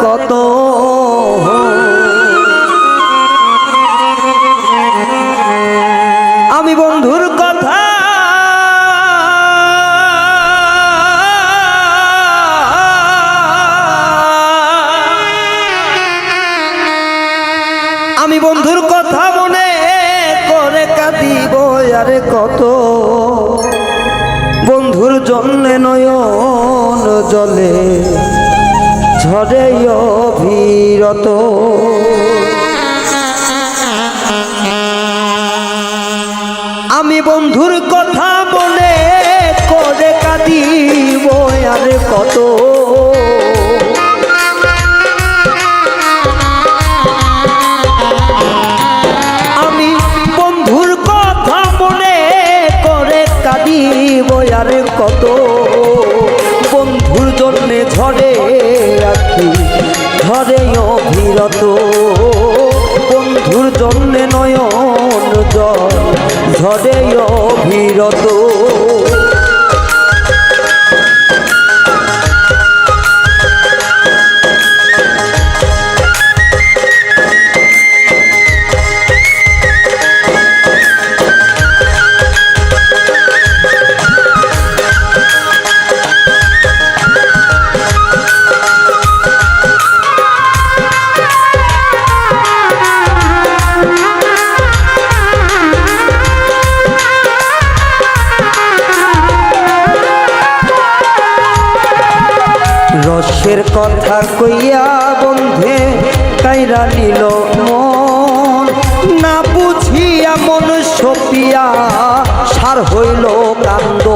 কত আমি বন্ধুর কথা আমি বন্ধুর কথা মনে করে কাঁদিব, আরে কত। বন্ধুর জন্যে নয়ন জলে ঝরে অভিরত। আমি বন্ধুর কথা মনে করে কাঁদিব, আরে কত। আমি বন্ধুর কথা মনে করে কাঁদিব, আরে কত। বন্ধুর জন্যে ঝরে ঝরে অভিরত। বন্ধুর জন্যে নয়ন জল। ঝরে অভিরত। রসের কথা কইয়া বন্ধে কাইরা নিল মন। না বুঝিয়া মন সপিয়া সার হইল কান্দ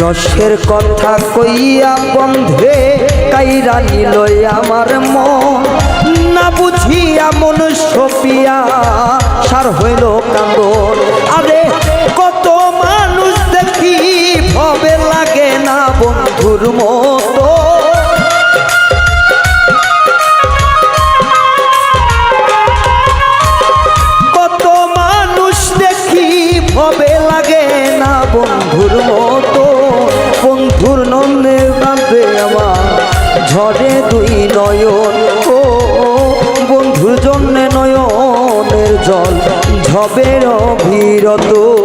রসের কথা কইয়া বন্ধে কাইরা নিল আমার মন। না বুঝিয়া মন সপিয়া, সার হইল কান্দন। আরে কত মানুষ দেখি ভবে লাগে না বন্ধুর মতো। কত মানুষ দেখি ভবে লাগে না বন্ধুর মতো। বন্ধুর নন্দে ঝড়ে দুই নয়ন। ও বন্ধুর জন্যে নয়নের জল ঝবের অভিরত।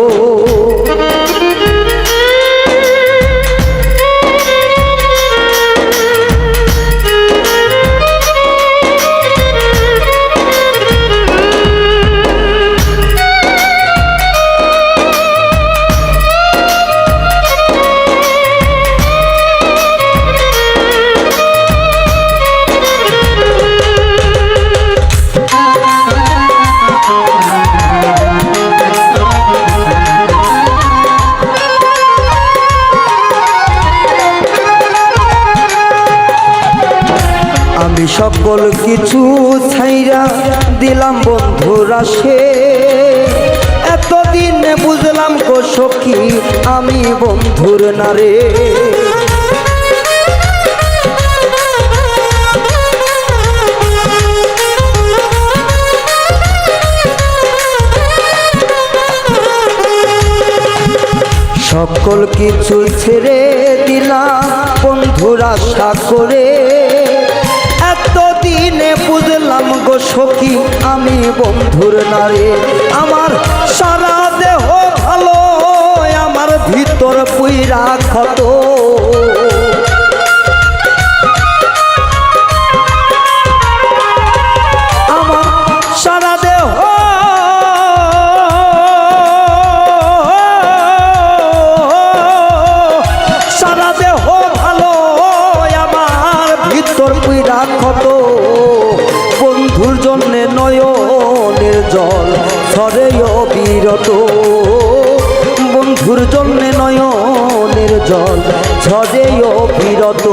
আমি সকল কিছু ছাইরা দিলাম বন্ধুরা সে। এতদিন বুঝলাম গো সখী, আমি বন্ধুর নারে সকল কিছু ছেড়ে দিলাম বন্ধুরা আশা করে। এতদিনে বুঝলাম গো সখী আমি বন্ধুর নারে। আমার ক্ষত বন্ধুর জন্যে নয়নের জল সরে বিরত। বন্ধুর জন্যে নয়নের জল সরে বিরত।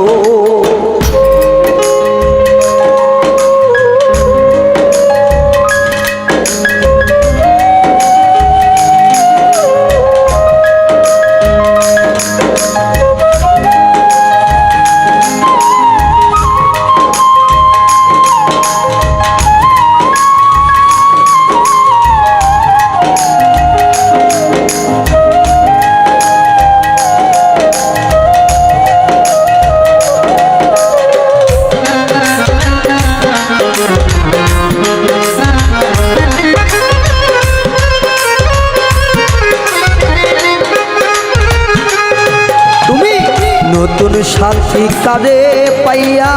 নতুন কাদে পাইয়া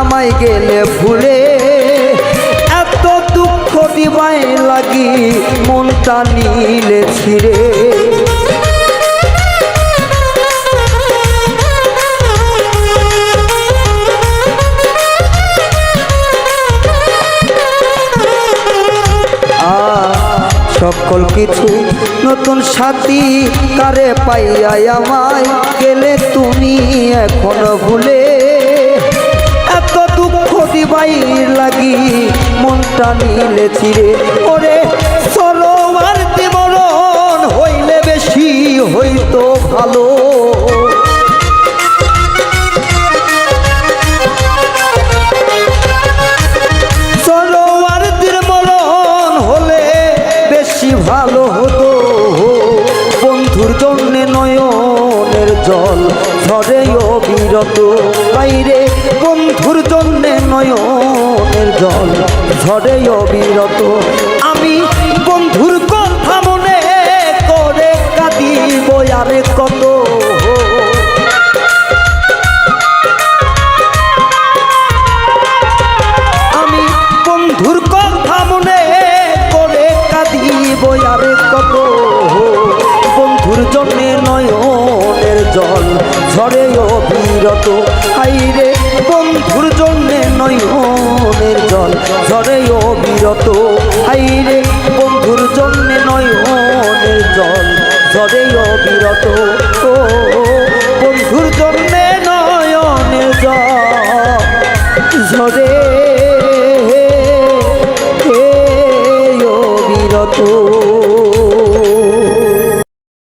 আমায় গেলে ভুলে এত দুঃখ দিবাই লাগি মনটা নিলে ছিড়ে। সকল কিছু নতুন সাথী তারে পাইয়াই আমায় গেলে তুমি এখনও ভুলে। এত দুঃখ দিবাই লাগি মনটা নিলে চিরে। ওরে চলো দিবরণ হইলে বেশি হইতো ভালো। অবিরত বাইরে, বন্ধুর জন্যে নয়নের জল ঝরে অবিরত আমি বন্ধুর কথা মনে করে কাঁদিব, আরে কত ঝরে অবিরত হাইরে বন্ধুর জন্যে নয়নের জল। ঝরে অবিরত হাইরে বন্ধুর জন্যে নয়নের জল। ঝরে অবিরত ও